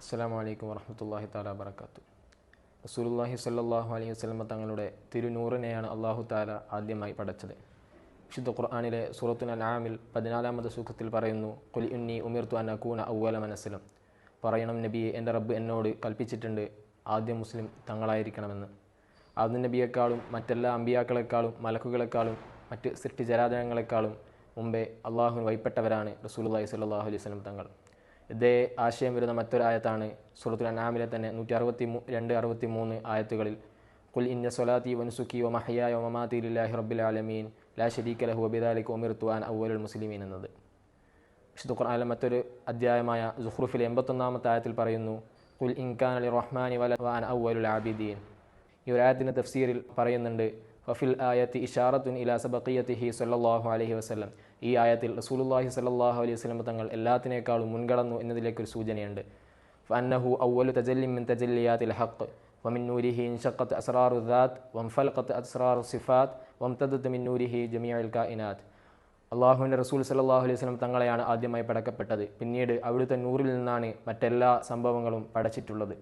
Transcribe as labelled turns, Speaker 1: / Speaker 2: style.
Speaker 1: അസ്സാം വലൈക്കും വറഹമത്തല്ലാഹി താല വബർക്കാത്തു റസൂലുല്ലാഹി സ്വല്ലല്ലാഹു അലൈഹി വസ്ലമ തങ്ങളുടെ തിരുനൂറിനെയാണ് അള്ളാഹു താല ആദ്യമായി പടച്ചത്. വിശുദ്ധ ഖുർആാനിലെ സൂറത്തുൽ അലാമിൽ പതിനാലാമത് സൂഖത്തിൽ പറയുന്നു കുൽ ഉന്നി ഉമിർത്തു കൂന ഔവല മനസ്സിലും. പറയണം നബിയെ എന്റെ റബ്ബ് എന്നോട് കൽപ്പിച്ചിട്ടുണ്ട് ആദ്യ മുസ്ലിം തങ്ങളായിരിക്കണമെന്ന്. ആദ്യ നബിയേക്കാളും മറ്റെല്ലാ അമ്പിയാക്കളെക്കാളും മലക്കുകളെക്കാളും മറ്റ് സൃഷ്ടിചരാചരങ്ങളെക്കാളും മുമ്പേ അള്ളാഹുവിന് വൈപ്പെട്ടവരാണ് റസൂലുള്ളാഹി സ്വല്ലല്ലാഹു അലൈഹി വസ്ലം തങ്ങൾ. ഇതേ ആശയം വരുന്ന മറ്റൊരു ആയത്താണ് സൂറത്തുൽ അനാമിലെ തന്നെ നൂറ്റി അറുപത്തി മൂ രണ്ട് അറുപത്തി മൂന്ന് ആയത്തുകളിൽ. കുൽ ഇന്ന സൊലാത്തി വൻസുഖി ഒ മഹയായ വമാതി ലില്ലാഹി റബ്ബിൽ ആലമീൻ. ലാ ഷരീഖ് ലഹു വബിദാലിക് ഒമിർത്തുവാൻ അവലുൽ മുസ്ലിമീൻ എന്നത്. വിശുദ്ധ ഖുർആാനിലെ മറ്റൊരു അധ്യായമായ ജുഹ്റുഫിലെ എൺപത്തൊന്നാമത്തെ ആയത്തിൽ പറയുന്നു കുൽ ഇൻഖാൻ അലി റഹ്മാനി വല അവലുൽ ആബിദീൻ. ഈ ഒരായത്തിന്റെ തഫ്സീരിൽ പറയുന്നുണ്ട് ഫഫിൽ ആയത്തി ഇഷാറത്തുൻ ഇലാ സബക്കിയത്തിഹി സല്ലാഹു അലഹി വസ്ലം ഈ ആയത്തിൽ റസൂലുല്ലാഹി സല്ലാഹു അലൈഹി വസ്ലം തങ്ങൾ എല്ലാത്തിനേക്കാളും മുൻകടന്നു എന്നതിലേക്കൊരു സൂചനയുണ്ട്. ഫന്നഹു അവലു തജല്ലിമിൻ തജല്ലിയാത്തിൽ ഹക്ക് വമിൻ നൂരിഹി ഇൻഷക്കത്ത് അസ്റാറു വം വംഫൽഖത്ത് അസ്റാറു സിഫാത്ത് വംതദത്ത് മിൻ നൂരിഹി ജമിയൽ കായിനാത്ത് അള്ളാഹുവിന്റെ റസൂൽ സല്ലാഹു അലൈഹി വസ്ലം തങ്ങളെയാണ് ആദ്യമായി പടക്കപ്പെട്ടത്. പിന്നീട് അവിടുത്തെ നൂറിൽ നിന്നാണ് മറ്റെല്ലാ സംഭവങ്ങളും പടച്ചിട്ടുള്ളത്.